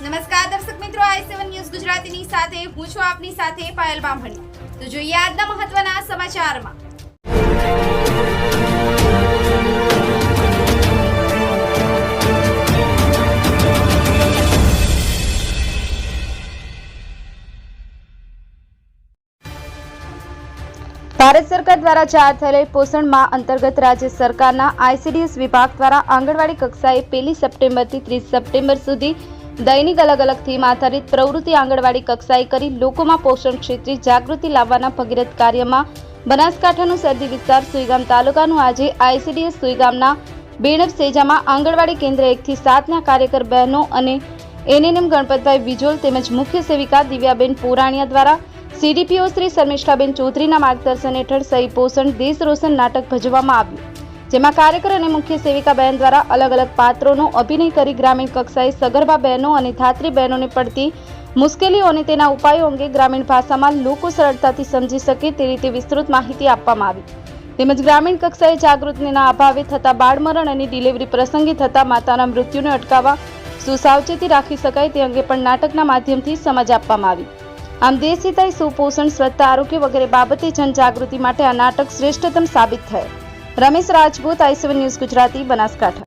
નમસ્કાર દર્શક મિત્રો, આઈ સેવન ન્યૂઝ ગુજરાતીની સાથે, હું છું આપની સાથે પાયલ બામણી. તો જોઈએ આજના મહત્વના સમાચારમાં. ભારત સરકાર દ્વારા જાહેર થયેલ પોષણ માહ અંતર્ગત રાજ્ય સરકારના આઈસીડીએસ વિભાગ દ્વારા આંગણવાડી કક્ષાએ પહેલી સપ્ટેમ્બરથી ત્રીસ સપ્ટેમ્બર સુધી દૈનિક અલગ અલગ થીમ આધારિત પ્રવૃત્તિ આંગણવાડી કક્ષાએ કરી લોકોમાં પોષણ ક્ષેત્રે જાગૃતિ લાવવાના ભગીરથ કાર્યમાં બનાસકાંઠાનું સરહદી વિસ્તાર સુઈગામ તાલુકાનું આજે આઈસીડીએસ સુઈગામના બેણબ સેજામાં આંગણવાડી કેન્દ્ર એકથી સાતના કાર્યકર બહેનો અને એનએનએમ ગણપતભાઈ વિજોલ તેમજ મુખ્ય સેવિકા દિવ્યાબેન પુરાણિયા દ્વારા સીડીપીઓ શ્રી શર્મિષ્ઠાબેન ચૌધરીના માર્ગદર્શન હેઠળ સહી પોષણ દેશ રોશન નાટક ભજવવામાં આવ્યું. જેમાં કાર્યકર અને મુખ્ય સેવિકા બહેન દ્વારા અલગ અલગ પાત્રોનો અભિનય કરી ગ્રામીણ કક્ષાએ સગર્ભા બહેનો અને ધાત્રી બહેનોને પડતી મુશ્કેલીઓ અને તેના ઉપાયો અંગે ગ્રામીણ ભાષામાં લોકો સરળતાથી સમજી શકે તે રીતે વિસ્તૃત માહિતી આપવામાં આવી. તેમજ ગ્રામીણ કક્ષાએ જાગૃતિના અભાવે થતા બાળમરણ અને ડિલિવરી પ્રસંગે થતા માતાના મૃત્યુને અટકાવવા સુસાવચેતી રાખી શકાય તે અંગે પણ નાટકના માધ્યમથી સમજ આપવામાં આવી. આમ દેશ હિતાય સુપોષણ સ્વચ્છતા આરોગ્ય વગેરે બાબતે જનજાગૃતિ માટે આ નાટક શ્રેષ્ઠતમ સાબિત થયેલ રમેશ રાજપૂત, આઈ ન્યૂઝ ગુજરાતી, બનાસકાંઠા.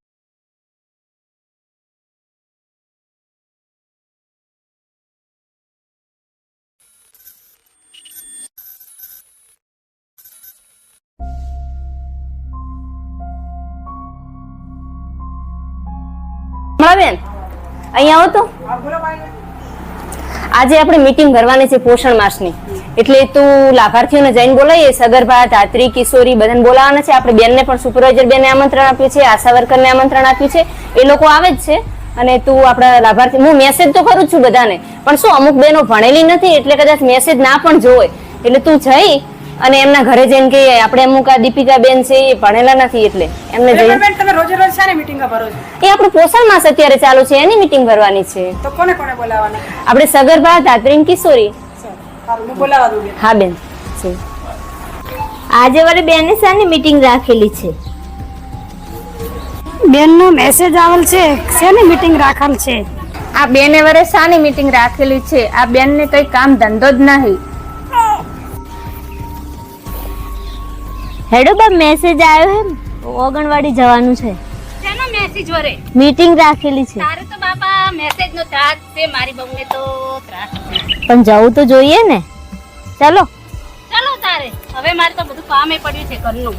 બેન. અહીંયા આવો આજે આપણે મીટિંગ ભરવાની છે પોષણ માસની. એટલે તું લાભાર્થીઓને જઈને બોલાવીએ સગર્ભા ધાત્રી કિશોરી બધાને બોલાવવાના છે. આપણે બેનને પણ સુપરવાઇઝર બેનને આમંત્રણ આપ્યું છે આશા વર્કરને આમંત્રણ આપ્યું છે. એ લોકો આવે જ છે અને તું આપણા લાભાર્થી હું મેસેજ તો કરું છું બધાને પણ શું અમુક બેનો ભણેલી નથી એટલે કદાચ મેસેજ ના પણ જોવે. એટલે તું જઈ અને એમના ઘરે જઈને કે આપણે અમુક આ દીપિકા બેન છે એ ભણેલા નથી એટલે એમને જઈ. બેન તમે રોજે રોજ શાની મીટિંગ ભરો છો? એ આપણું પોષણ માસ અત્યારે ચાલુ છે એની મીટિંગ ભરવાની છે. તો કોને કોને બોલાવવાના? આપણે સગર્ભા ધાત્રી ને કિશોરી. હું બેન. છે આજે વળી બેને શાની મીટિંગ રાખેલી છે. બેનનો મેસેજ આવેલ છે શેની મીટિંગ રાખેલ છે? આ બેને વરે શાની મીટિંગ રાખેલી છે. આ બેનને કઈ કામ ધંધો જ નહીં. હેડો બા મેસેજ આવ્યો હે ઓગણવાડી જવાનું છે. મેસેજ વરે. મીટિંગ રાખેલી છે. તારે તો બાપા મેસેજ નો ત્રાસ છે મારી બહુને તો ત્રાસ પણ જવું તો જોઈએ ને. ચાલો. ચાલો તારે. હવે મારે તો બધું કામે પડ્યું છે ઘરનું.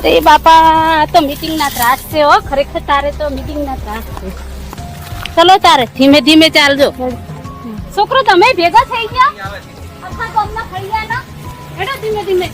અરે બાપા તો મીટિંગ ના ત્રાસ છે હો. ખરેખર તારે તો મીટિંગ ના ત્રાસ છે. ચલો તારે ધીમે ધીમે ચાલજો. છોકરો તમે ભેગા થઈ ગયા? આખા ગામના થઈ ગયા ના? હેડો ધીમે ધીમે.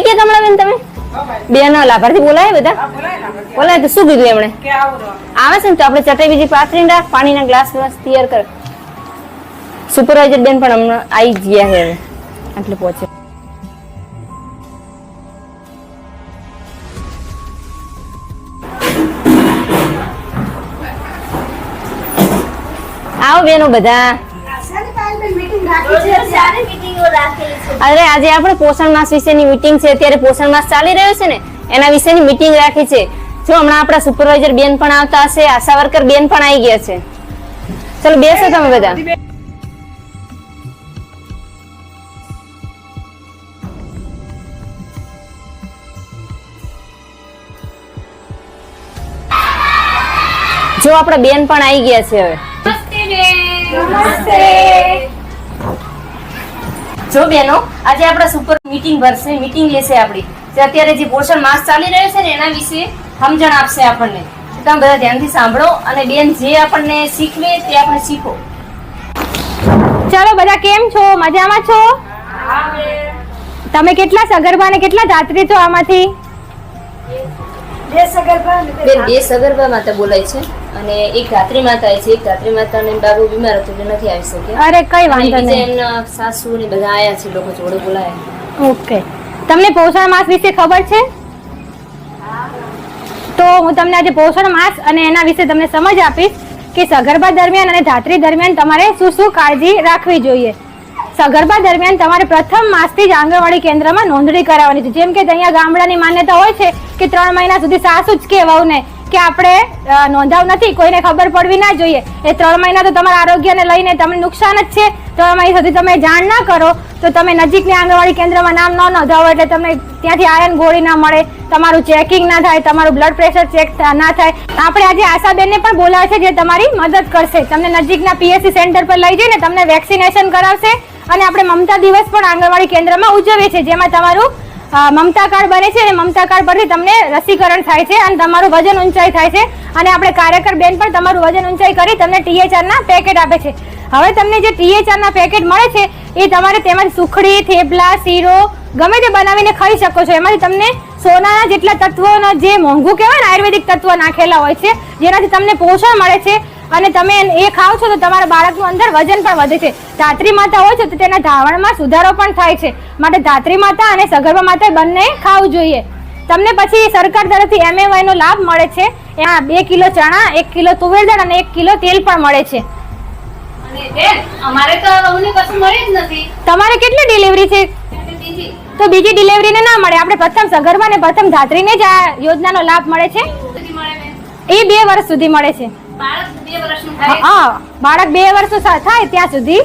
આવી ગયા કમળાબેન તમે? બેન લાભાર્થી બોલાય બધા? બોલાય ને. બોલાય તો શું કીધું એમણે? કે આવું છે ને તો આપણે ચટાઈ બીજી પાથરીને રાખ પાણીના ગ્લાસ ગ્લાસ તૈયાર કર. સુપરવાઇઝર બેન પણ હમણાં આવી ગયા છે એટલે પહોંચે. આવો બેનો બધા. અરે આજે આપણે પોષણ માસ વિશેની મીટિંગ છે. અત્યારે પોષણ માસ ચાલી રહ્યો છે ને એના વિશેની મીટિંગ રાખી છે. જો હમણાં આપણા સુપરવાઇઝર બેન પણ આવતા હશે આશા વર્કર બેન પણ આવી ગયા છે. ચલો બેસો તમે બધા. જો આપણા બેન પણ આવી ગયા છે હવે. જો બેનો આજે આપણે સુપર મીટિંગ ભરશે મીટિંગ લેશે આપણી. જે અત્યારે જે પોષણ માસ ચાલી રહ્યો છે ને એના વિશે સમજણ આપશે આપણને. તમે બધા ધ્યાનથી સાંભળો અને બેન જે આપણને શીખવે તે આપણે શીખો. ચાલો બધા કેમ છો? મજામાં છો? તમે કેટલા સગર્ભા ને કેટલા ધાત્રી છો આમાંથી? બે સગર્ભા અને બે સગર્ભા માટે બોલાય છે અને એક ધાત્રી માતા છે એક ધાત્રી માતા ને બાબુ બીમાર હતો એટલે નથી આવી શક્યા. અરે કઈ વાંધો નહીં. એમના સાસુ ને બધા આયા છે લોકો જોડે બોલાયા. ઓકે. તમને પોષણ માસ વિશે ખબર છે? તો હું તમને આજે પોષણ માસ અને એના વિશે તમને સમજ આપીશ કે સગર્ભા દરમિયાન અને ધાત્રી દરમિયાન તમારે શું શું કાળજી રાખવી જોઈએ. સગર્ભા દરમિયાન તમારે પ્રથમ માસથી જ આંગણવાડી કેન્દ્રમાં નોંધણી કરાવવાની છે. જેમ કે અહીંયા ગામડાની માન્યતા હોય છે કે ત્રણ મહિના સુધી સાસુ જ કે વહુને કે આપણે નોંધાવ નથી, કોઈને ખબર પડવી ના જોઈએ. એ ત્રણ મહિના તો તમારા આરોગ્યને લઈને તમને નુકસાન જ છે. ત્રણ મહિના સુધી તમે જાણ ના કરો, તો તમે નજીકની આંગણવાડી કેન્દ્રમાં નામ ન નોંધાવો એટલે તમને ત્યાંથી આયન ગોળી ના મળે, તમારું ચેકિંગ ના થાય, તમારું બ્લડ પ્રેશર ચેક ના થાય. આપણે આજે આશાબેનને પણ બોલાવે છે જે તમારી મદદ કરશે. તમને નજીકના પીએસસી સેન્ટર પર લઈ જઈને તમને વેક્સિનેશન કરાવશે. અને આપણે મમતા દિવસ પણ આંગણવાડી કેન્દ્રમાં ઉજવીએ છીએ, જેમાં તમારું મમતા કાર્ડ બને છે અને મમતા કાર્ડ પરથી તમને રસીકરણ થાય છે અને તમારું વજન ઊંચાઈ થાય છે. અને આપણે કાર્યકર બેન પણ તમારું વજન ઊંચાઈ કરી તમને ટીએચઆરના પેકેટ આપે છે. હવે તમને જે ટીએચઆરના પેકેટ મળે છે, એ તમારે તેમાંથી સુખડી, થેપલા, શીરો, ગમે તે બનાવીને ખાઈ શકો છો. એમાંથી તમને સોનાના જેટલા તત્વોના જે મોંઘું કહેવાય ને આયુર્વેદિક તત્વો નાખેલા હોય છે, જેનાથી તમને પોષણ મળે છે. અને તમે એ ખાવ છો તો તમારા બાળકનું અંદર વજન પણ વધે છે. ધાત્રી માતા હોય છે તો તેના ધાવણમાં સુધારો પણ થાય છે. માટે ધાત્રી માતા અને સગર્ભા માતા બંને ખાવું જોઈએ. તમને પછી સરકાર તરફથી એમએવાય નો લાભ મળે છે. એમાં બે કિલો ચણા એક કિલો તુવેર દાળ અને એક કિલો તેલ પણ મળે છે. તમારે કેટલી ડિલિવરી છે? તો બીજી ડિલિવરીને ના મળે. આપણે પ્રથમ સગર્ભા અને પ્રથમ ધાત્રીને જ આ યોજનાનો લાભ મળે છે. એ બે વર્ષ સુધી મળે છે. બાળક બે વર્ષનું હા બાળક બે વર્ષ થાય ત્યાં સુધી?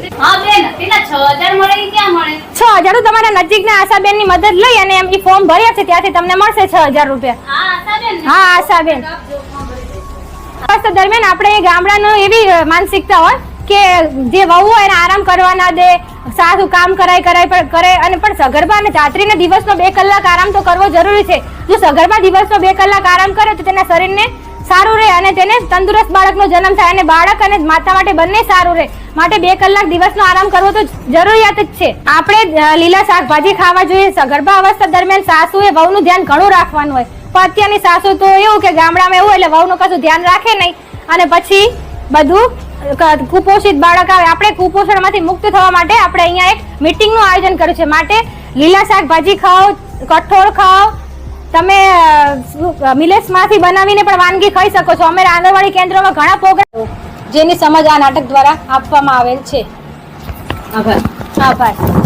છ હજાર તમારા નજીકના આશાબેનની મદદ લઈ અને એમ ફોર્મ ભર્યા છે ત્યાંથી તમને મળશે છ હજાર રૂપિયા. હા આશાબેન. અવસ્થા દરમિયાન આપણે ગામડાનું એવી માનસિકતા હોય કે જે વહુ હોય એને આરામ કરવા ના દે સાસુ કામ કરાય કરાય પણ કરે અને પણ સગર્ભા અને ધાત્રીને દિવસનો બે કલાક આરામ તો કરવો જરૂરી છે. જો સગર્ભા દિવસનો બે કલાક આરામ કરે તો તેના શરીરને સારું રહે અને તેને તંદુરસ્ત બાળકનો જન્મ થાય અને બાળક અને માતા માટે બંને સારું રહે, માટે બે કલાક દિવસનો આરામ કરવો તો જરૂરિયાત જ છે. આપણે લીલા શાકભાજી ખાવા જોઈએ. ગર્ભાવસ્થા દરમિયાન સાસુએ વહુનું ધ્યાન ઘણું રાખવાનું હોય. પણ અત્યારની સાસુ તો એવું કે ગામડામાં એવું એટલે વહુનું કશું ધ્યાન રાખે નહીં. અને પછી બધું કુપોષિત બાળક આવે. આપણે કુપોષણમાંથી મુક્ત થવા માટે આપણે અહીંયા એક મીટિંગનું આયોજન કર્યું છે. માટે લીલા શાકભાજી ખાઓ, કઠોળ ખાઓ. તમે મિલેટ્સમાંથી બનાવીને પણ વાનગી ખાઈ શકો છો. અમે આંગણવાડી કેન્દ્રોમાં ઘણા પ્રોગ્રામ જેની સમજ આ નાટક દ્વારા આપવામાં આવેલ છે. આભાર. આભાર.